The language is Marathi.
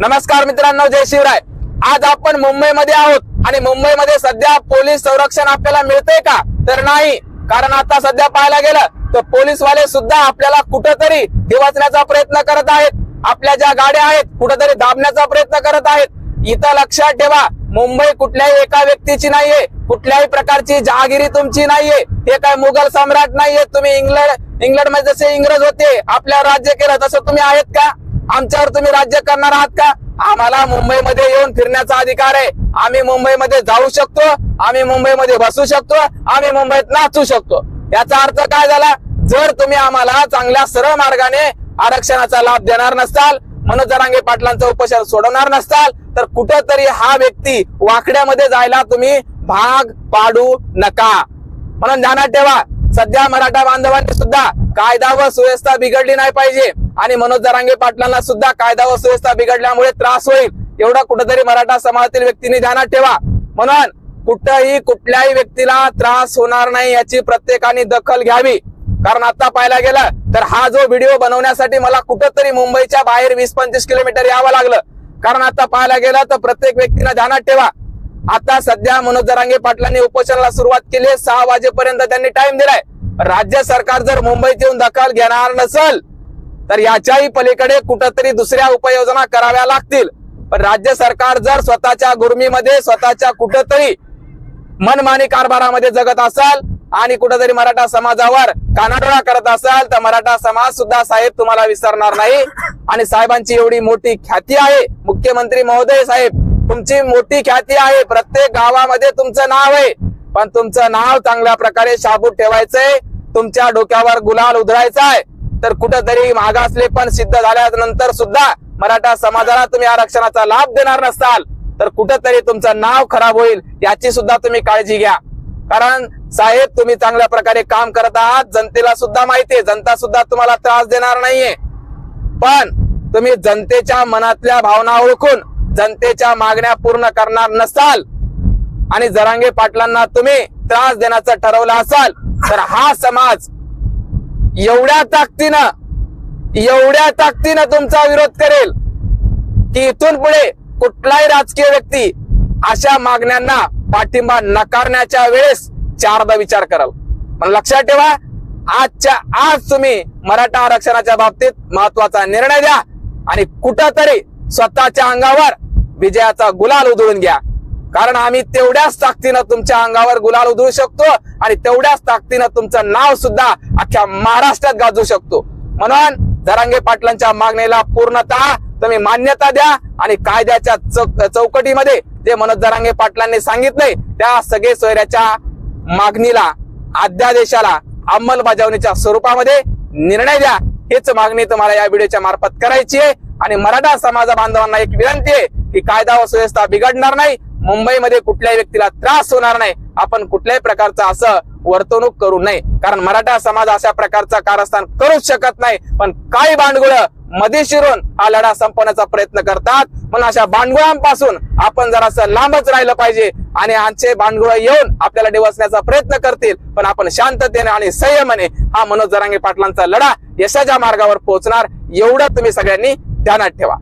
नमस्कार मित्रांनो जय शिवराय. आज आपण मुंबईमध्ये आहोत आणि मुंबईमध्ये सध्या पोलीस संरक्षण आपल्याला मिळतंय का? तर नाही कारण आता सध्या पाहायला गेलं तर पोलीसवाले सुद्धा आपल्याला कुठंतरी दिवसण्याचा प्रयत्न करत आहेत. आपल्या ज्या गाड्या आहेत कुठंतरी दाबण्याचा प्रयत्न करत आहेत. इथं लक्षात ठेवा मुंबई कुठल्याही एका व्यक्तीची नाहीये कुठल्याही प्रकारची जहागिरी तुमची नाहीये. हे काय मुघल सम्राट नाहीये तुम्ही इंग्लंड इंग्लंडमध्ये जसे इंग्रज होते आपल्या राज्य केलं तसं तुम्ही आहेत का? आमच्यावर तुम्ही राज्य करणार आहात का? आम्हाला मुंबईमध्ये येऊन फिरण्याचा अधिकार आहे. आम्ही मुंबईमध्ये जाऊ शकतो आम्ही मुंबईमध्ये बसू शकतो आम्ही मुंबईत नाचू शकतो. याचा अर्थ काय झाला? जर तुम्ही आम्हाला चांगल्या सरळ मार्गाने आरक्षणाचा लाभ देणार नसताल मनोज जरांगे पाटलांचा उपोषण सोडवणार नसताल तर कुठंतरी हा व्यक्ती वाकड्यामध्ये जायला तुम्ही भाग पाडू नका. म्हणून ध्यानात ठेवा. सध्या मराठा बांधवांनी सुद्धा कायदा व सुव्यवस्था बिघडली नाही पाहिजे. आणि मनोज दरांगे पाटलांना सुद्धा कायदा व सुव्यवस्था बिघडल्यामुळे त्रास होईल. एवढा कुठेतरी मराठा समाजातील व्यक्तींनी ध्यानात ठेवा. म्हणून कुठंही कुठल्याही व्यक्तीला त्रास होणार नाही याची प्रत्येकाने दखल घ्यावी. कारण आता पाहायला गेलं तर हा जो व्हिडिओ बनवण्यासाठी मला कुठंतरी मुंबईच्या बाहेर वीस पंचवीस किलोमीटर यावं लागलं. कारण आता पाहायला गेलं तर प्रत्येक व्यक्तीनं ध्यानात ठेवा. आता सध्या मनोज दरांगे पाटलांनी उपोषणाला सुरुवात केली सहा वाजेपर्यंत त्यांनी टाइम दिलाय. राज्य सरकार जर मुंबईत येऊन दखल घेणार नसल तर याच्याही पलीकडे कुठंतरी दुसऱ्या उपाययोजना कराव्या लागतील. पण राज्य सरकार जर स्वतःच्या गुर्मीमध्ये स्वतःच्या कुठंतरी मनमानी कारभारामध्ये जगत असाल आणि कुठंतरी मराठा समाजावर कानाडोळा करत असाल तर मराठा समाज सुद्धा साहेब तुम्हाला विसरणार नाही. आणि साहेबांची एवढी मोठी ख्याती आहे. मुख्यमंत्री महोदय साहेब तुमची मोठी ख्याती आहे. प्रत्येक गावामध्ये तुमचं नाव आहे. पण तुमचं नाव चांगल्या प्रकारे शाबूत ठेवायचंय. तुमच्या डोक्यावर गुलाल उधळायचा आहे तर कुठंतरी मागासले पण सिद्ध झाल्यानंतर सुद्धा मराठा समाजाला तुम्ही आरक्षणाचा लाभ देणार नसाल तर कुठंतरी तुमचं नाव खराब होईल याची सुद्धा तुम्ही काळजी घ्या. कारण साहेब तुम्ही चांगल्या प्रकारे काम करत आहात जनतेला सुद्धा माहितीये जनता सुद्धा तुम्हाला त्रास देणार नाहीये. पण तुम्ही जनतेच्या मनातल्या भावना ओळखून जनतेच्या मागण्या पूर्ण करणार नसाल आणि जरांगे पाटलांना तुम्ही त्रास देण्याचं ठरवलं असाल तर हा समाज एवढ्या ताकदीनं एवढ्या ताकदीनं तुमचा विरोध करेल की इथून पुढे कुठलाही राजकीय व्यक्ती अशा मागण्यांना पाठिंबा नकारण्याच्या वेळेस चारदा विचार कराल. पण लक्षात ठेवा आजच्या आज तुम्ही मराठा आरक्षणाच्या बाबतीत महत्त्वाचा निर्णय द्या आणि कुठंतरी स्वतःच्या अंगावर विजयाचा गुलाल उधळून घ्या. कारण आम्ही तेवढ्याच ताकदीनं तुमच्या अंगावर गुलाल उधळू शकतो आणि तेवढ्याच ताकदीनं तुमचं नाव सुद्धा अख्ख्या महाराष्ट्रात गाजू शकतो. म्हणून धरांगे पाटलांच्या मागणीला पूर्णतः तुम्ही मान्यता द्या आणि कायद्याच्या चौकटीमध्ये जे मनोज दरांगे पाटलांनी सांगितलंय त्या सगळे सोयऱ्याच्या मागणीला अध्यादेशाला अंमलबजावणीच्या स्वरूपामध्ये निर्णय द्या. हेच मागणी तुम्हाला या व्हिडिओच्या मार्फत करायची आहे. आणि मराठा समाज बांधवांना एक विनंती आहे की कायदा व सुव्यवस्था बिघडणार नाही. मुंबईमध्ये कुठल्याही व्यक्तीला त्रास होणार नाही. आपण कुठल्याही प्रकारचं असं वर्तणूक करू नये. कारण मराठा समाज अशा प्रकारचा कारस्थान करूच शकत नाही. पण काही भांडगुळमध्ये शिरून हा लढा संपवण्याचा प्रयत्न करतात. म्हणून अशा भांडगुळांपासून आपण जरासं लांबच राहिलं पाहिजे आणि आमचे भांडगुळ येऊन आपल्याला डिवसण्याचा प्रयत्न करतील. पण आपण शांततेने आणि संयमाने हा मनोज जरांगे पाटलांचा लढा यशाच्या मार्गावर पोहोचणार. एवढं तुम्ही सगळ्यांनी ध्यानात ठेवा.